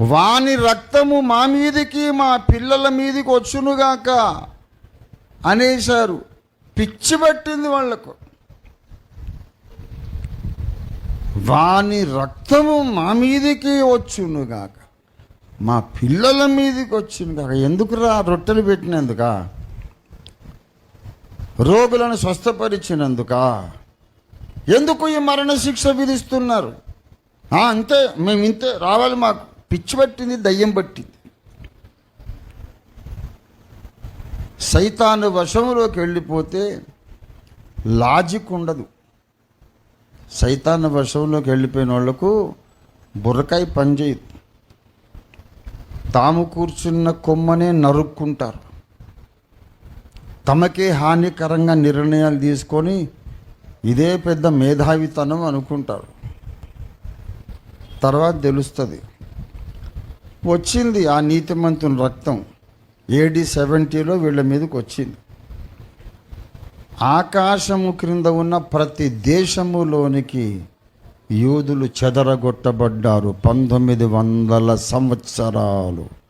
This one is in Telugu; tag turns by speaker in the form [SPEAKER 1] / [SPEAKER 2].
[SPEAKER 1] వాని రక్తము మా మీదికి మా పిల్లల మీదికి వచ్చునుగాక అనేశారు. పిచ్చి పట్టింది వాళ్ళకు. వాని రక్తము మా మీదికి వచ్చునుగాక మా పిల్లల మీదికి వచ్చునుగాక. ఎందుకురా రొట్టెలు పెట్టినందుక? రోగులను స్వస్థపరిచినందుక? ఎందుకు ఈ మరణ శిక్ష విధిస్తున్నారు అంతే మేము ఇంతే రావాలి మాకు. పిచ్చి పట్టింది దయ్యం పట్టింది. సైతాను వశంలోకి వెళ్ళిపోతే లాజిక్ ఉండదు. సైతాను వశంలోకి వెళ్ళిపోయిన వాళ్ళకు బుర్రకాయ పనిచేయదు తాము కూర్చున్న కొమ్మనే నరుక్కుంటారు. తమకే హానికరంగా నిర్ణయాలు తీసుకొని ఇదే పెద్ద మేధావితనం అనుకుంటారు. తర్వాత తెలుస్తుంది. వచ్చింది ఆ నీతిమంతుని రక్తం. ఏడి సెవెంటీలో వీళ్ళ మీదకి వచ్చింది. ఆకాశము క్రింద ఉన్న ప్రతి దేశములోనికి యూదులు చెదరగొట్టబడ్డారు పంతొమ్మిది వందల సంవత్సరాలు.